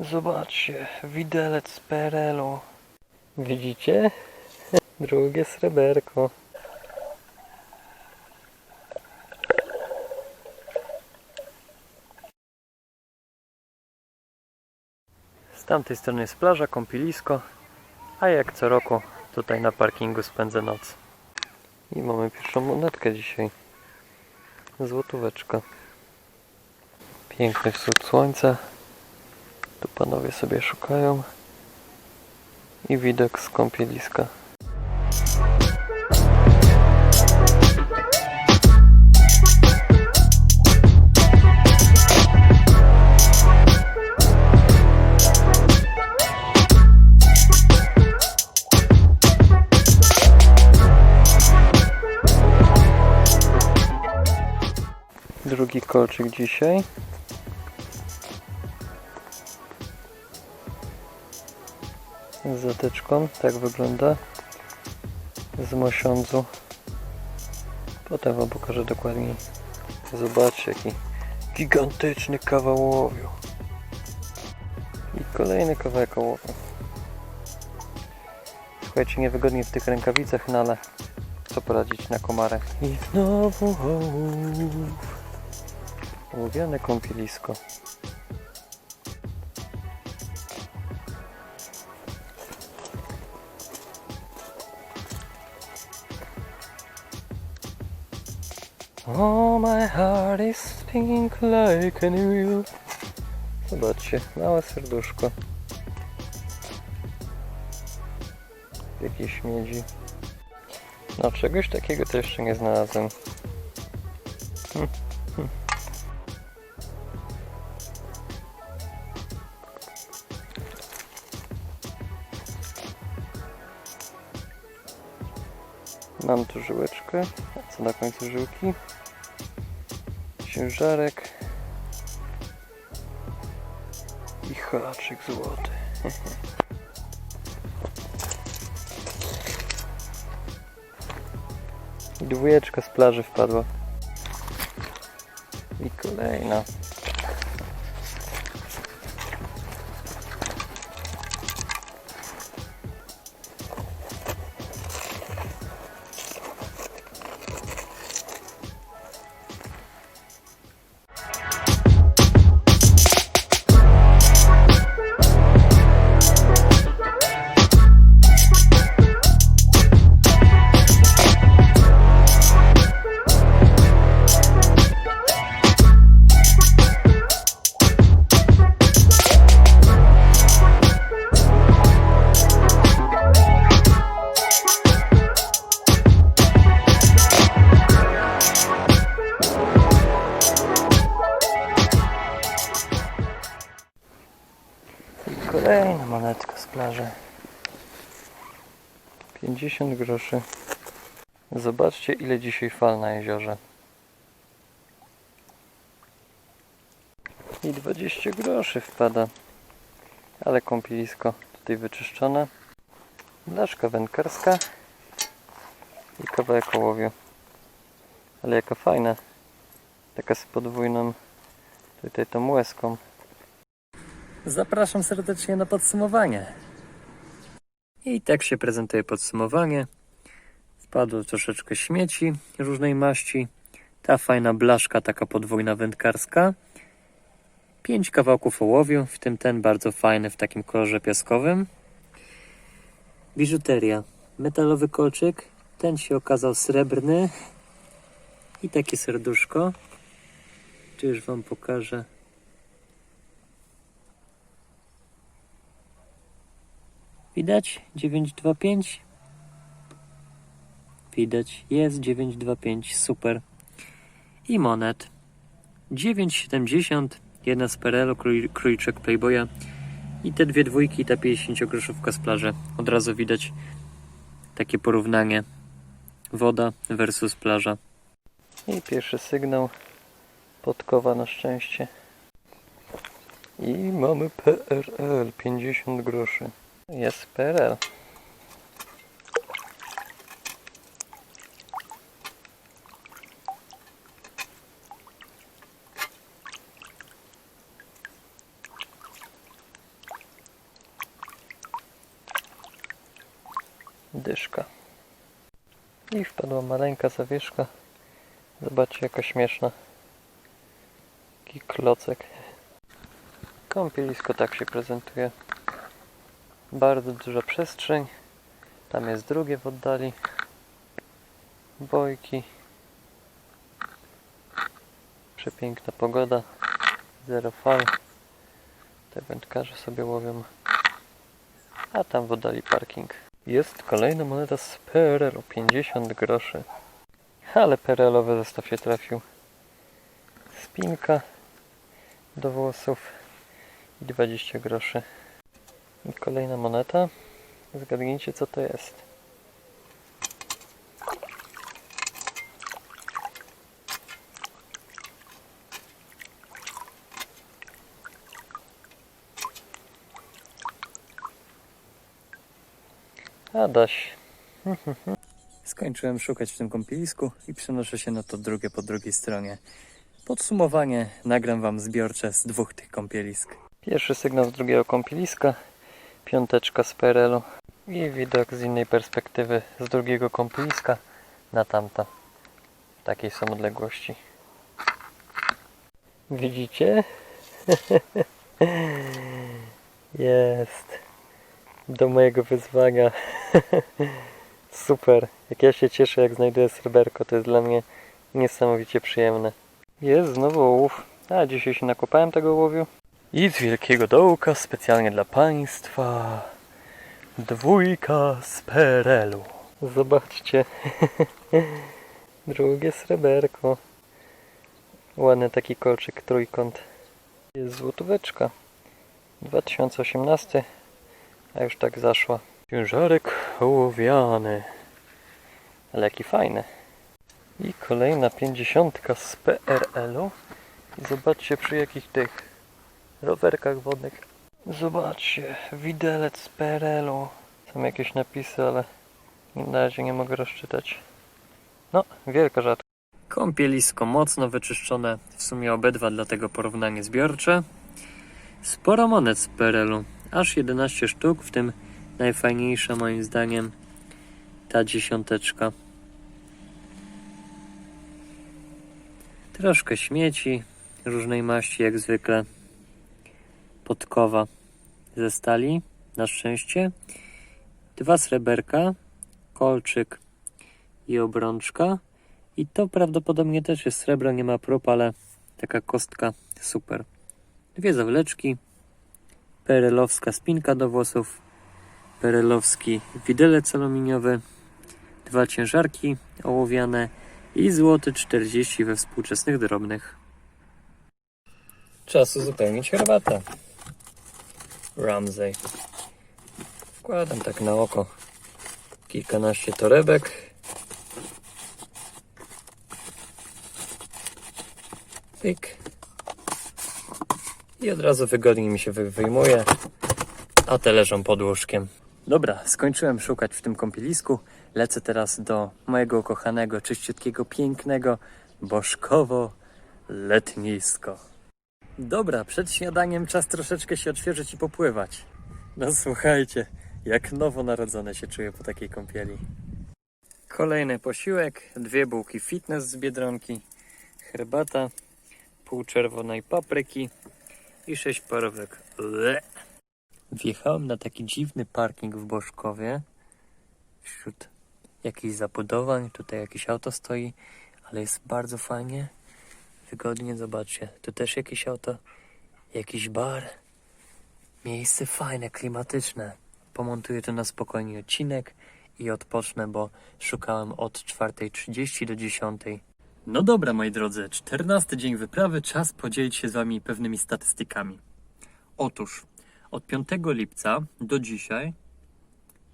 Zobaczcie, widelec z PRL-u. Widzicie? Drugie sreberko. Z tamtej strony jest plaża, kąpielisko, a jak co roku tutaj na parkingu spędzę noc. I mamy pierwszą monetkę dzisiaj. Złotóweczka. Piękny wschód słońca. Tu panowie sobie szukają. I widok z kąpieliska. Drugi kolczyk dzisiaj. Z zatyczką, tak wygląda. Z mosiądzu. Potem wam pokażę dokładniej. Zobaczcie jaki gigantyczny kawał ołowiu. I kolejny kawałek ołowiu. Słuchajcie, niewygodnie w tych rękawicach, no ale co poradzić na komarach. I znowu ołów. Ulubione kąpielisko. Oh, my heart is pink like a new Zobaczcie, małe serduszko. W jakiejś śmiedzi. No, czegoś takiego to jeszcze nie znalazłem. Mam tu żyłeczkę. Co na końcu żyłki? Ciężarek. I haczyk złoty. Dwójeczka z plaży wpadła. I kolejna. Plaży. 50 groszy. Zobaczcie ile dzisiaj fal na jeziorze. I 20 groszy wpada. Ale kąpielisko tutaj wyczyszczone. Blaszka wędkarska. I kawałek ołowiu. Ale jaka fajna. Taka z podwójną tutaj tą łezką. Zapraszam serdecznie na podsumowanie. I tak się prezentuje podsumowanie. Wpadło troszeczkę śmieci różnej maści. Ta fajna blaszka, taka podwójna wędkarska. Pięć kawałków ołowiu, w tym ten bardzo fajny w takim kolorze piaskowym. Biżuteria. Metalowy kolczyk. Ten się okazał srebrny. I takie serduszko. Tu już Wam pokażę. Widać 925? Widać, jest 925, super. I monet 970, jedna z PRL-u, krój, krójczek Playboya i te dwie dwójki, ta 50 groszówka z plaży. Od razu widać takie porównanie woda versus plaża. I pierwszy sygnał podkowa na szczęście. I mamy PRL 50 groszy. Jest PRL. Dyszka. I wpadła maleńka zawieszka. Zobaczcie, jaka śmieszna. Taki klocek. Kąpielisko tak się prezentuje. Bardzo duża przestrzeń. Tam jest drugie w oddali. Bojki. Przepiękna pogoda. Zero fal. Te wędkarze sobie łowią. A tam w oddali parking. Jest kolejna moneta z PRL o 50 groszy. Ale PRL-owy zestaw się trafił. Spinka do włosów i 20 groszy. I kolejna moneta. Zgadnijcie co to jest. Adaś. Skończyłem szukać w tym kąpielisku i przenoszę się na to drugie po drugiej stronie. Podsumowanie nagram Wam zbiorcze z dwóch tych kąpielisk. Pierwszy sygnał z drugiego kąpieliska, piąteczka z PRL-u i widok z innej perspektywy z drugiego kąpieliska na tamto. Takiej są odległości. Widzicie? Jest. Do mojego wyzwania. Super. Jak ja się cieszę, jak znajduję sreberko. To jest dla mnie niesamowicie przyjemne. Jest znowu ołów. A dzisiaj się nakopałem tego ołowiu. I z wielkiego dołka specjalnie dla Państwa. Dwójka z PRL-u. Zobaczcie. Drugie sreberko. Ładny taki kolczyk, trójkąt. Jest złotóweczka. 2018. A już tak zaszła. Ciężarek ołowiany. Ale jaki fajny. I kolejna pięćdziesiątka z PRL-u. I zobaczcie przy jakich tych rowerkach wodnych. Zobaczcie, widelec z PRL-u. Są jakieś napisy, ale na razie nie mogę rozczytać. No, wielka rzadkość. Kąpielisko mocno wyczyszczone, w sumie obydwa dlatego porównanie zbiorcze. Sporo monet z PRL-u, aż 11 sztuk, w tym najfajniejsza moim zdaniem ta dziesiąteczka. Troszkę śmieci różnej maści, jak zwykle. Podkowa ze stali, na szczęście. Dwa sreberka, kolczyk i obrączka. I to prawdopodobnie też jest srebro, nie ma prób, ale taka kostka super. Dwie zawleczki, perelowska spinka do włosów, perelowski widelec aluminiowy, dwa ciężarki ołowiane i złoty 40 we współczesnych drobnych. Czas uzupełnić herbatę. Ramsey. Wkładam tak na oko kilkanaście torebek. Pyk. I od razu wygodnie mi się wy- wyjmuje, a te leżą pod łóżkiem. Dobra, skończyłem szukać w tym kąpielisku. Lecę teraz do mojego kochanego, czyściutkiego, pięknego Bożkowo letnisko. Dobra, przed śniadaniem czas troszeczkę się odświeżyć i popływać. No słuchajcie, jak nowonarodzone się czuję po takiej kąpieli. Kolejny posiłek, dwie bułki fitness z Biedronki, herbata, pół czerwonej papryki i sześć parówek. Ble. Wjechałem na taki dziwny parking w Bożkowie, wśród jakichś zabudowań, tutaj jakieś auto stoi, ale jest bardzo fajnie, wygodnie, zobaczcie, tu też jakieś auto, jakiś bar, miejsce fajne, klimatyczne. Pomontuję tu na spokojnie odcinek i odpocznę, bo szukałem od 4.30 do 10.00. No dobra, moi drodzy, 14 dzień wyprawy, czas podzielić się z Wami pewnymi statystykami. Otóż, od 5 lipca do dzisiaj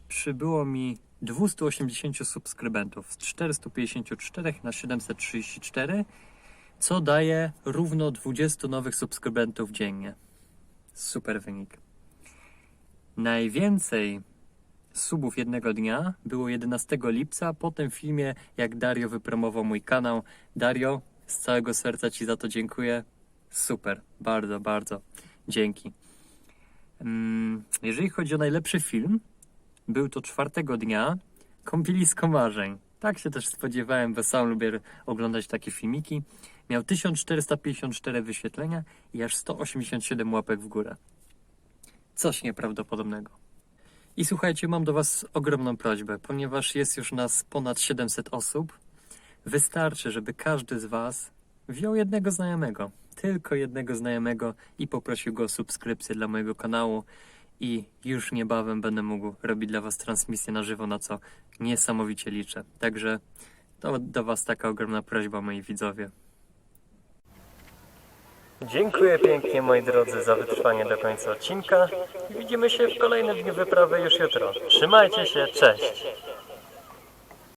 przybyło mi 280 subskrybentów z 454 na 734, co daje równo 20 nowych subskrybentów dziennie. Super wynik. Najwięcej subów jednego dnia było 11 lipca po tym filmie, jak Dario wypromował mój kanał. Dario, z całego serca Ci za to dziękuję. Super, bardzo, bardzo dzięki. Mm, Jeżeli chodzi o najlepszy film, był to czwartego dnia Kąpielisko marzeń. Tak się też spodziewałem, bo sam lubię oglądać takie filmiki. Miał 1454 wyświetlenia i aż 187 łapek w górę. Coś nieprawdopodobnego. I słuchajcie, mam do Was ogromną prośbę, ponieważ jest już nas ponad 700 osób. Wystarczy, żeby każdy z Was wziął jednego znajomego, tylko jednego znajomego i poprosił go o subskrypcję dla mojego kanału. I już niebawem będę mógł robić dla Was transmisję na żywo, na co niesamowicie liczę. Także to do Was taka ogromna prośba, moi widzowie. Dziękuję pięknie, moi drodzy, za wytrwanie do końca odcinka. Widzimy się w kolejnym dniu wyprawy już jutro. Trzymajcie się, cześć!